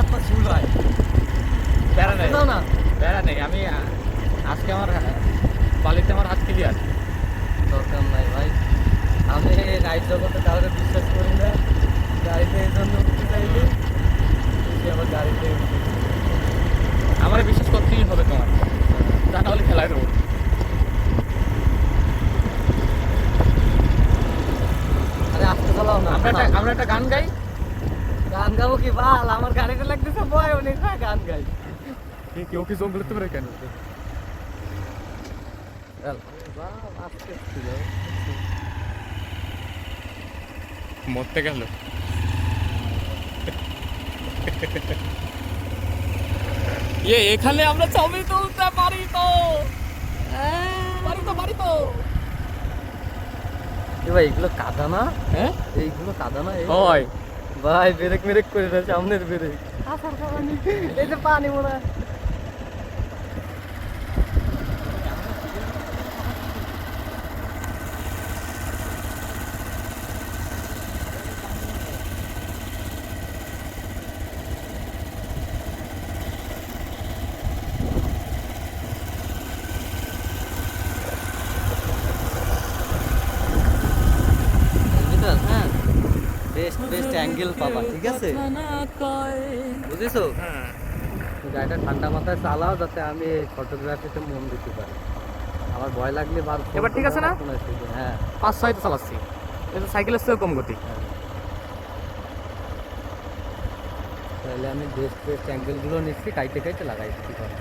হাত পা হয়। বেড়া নেই। না বেড়া নেই। আমি আজকে আমার বালিতে আমার হাত ক্লিয়ার দরকার নাই ভাই। আমি রাইড জগতে কাউকে বিশ্বাস করি না। গাড়িতে এই জন্য উঠতে চাইলে আমার গাড়িতে আমার বিশ্বাস করতেই হবে তোমার। তা নাহলে খেলায় দেবো। আরে আস্তে চালাও না। আমরা একটা গান গাই। গান গাবো কি? বাল আমার গাড়িটা লাগতেছে বয় অনেক গান গাই। কেউ কি জঙ্গলে তো কেন মরতে গেল। এ এখানে আমরা ছবি তুলতে পারি তো। পারি তো পারি তো। এ ভাই এগুলো কাদা না হ্যাঁ এইগুলো কাদা না হয়। ভাই ব্রেক মেরেক করে সামনের ব্রেক। এই যে পানি মোড়া ভিতর, হ্যাঁ বেস্ট বেস্ট অ্যাঙ্গেল পাবা ঠিক আছে? বুঝেছ? গাড়িটা ঠান্ডা মাথায় চালাও যাতে আমি ফটোগ্রাফিতে মন দিতে পারি। আমার ভয় লাগলে বার এবার ঠিক আছে না? হ্যাঁ। পাঁচ ছয় তো চালাচ্ছি। এটা সাইকেলের চেয়েও কম গতি। হ্যাঁ। তাহলে আমি বেস্ট বেস্ট অ্যাঙ্গেলগুলো নিচ্ছি কাইটে কাইটে লাগাই কি করে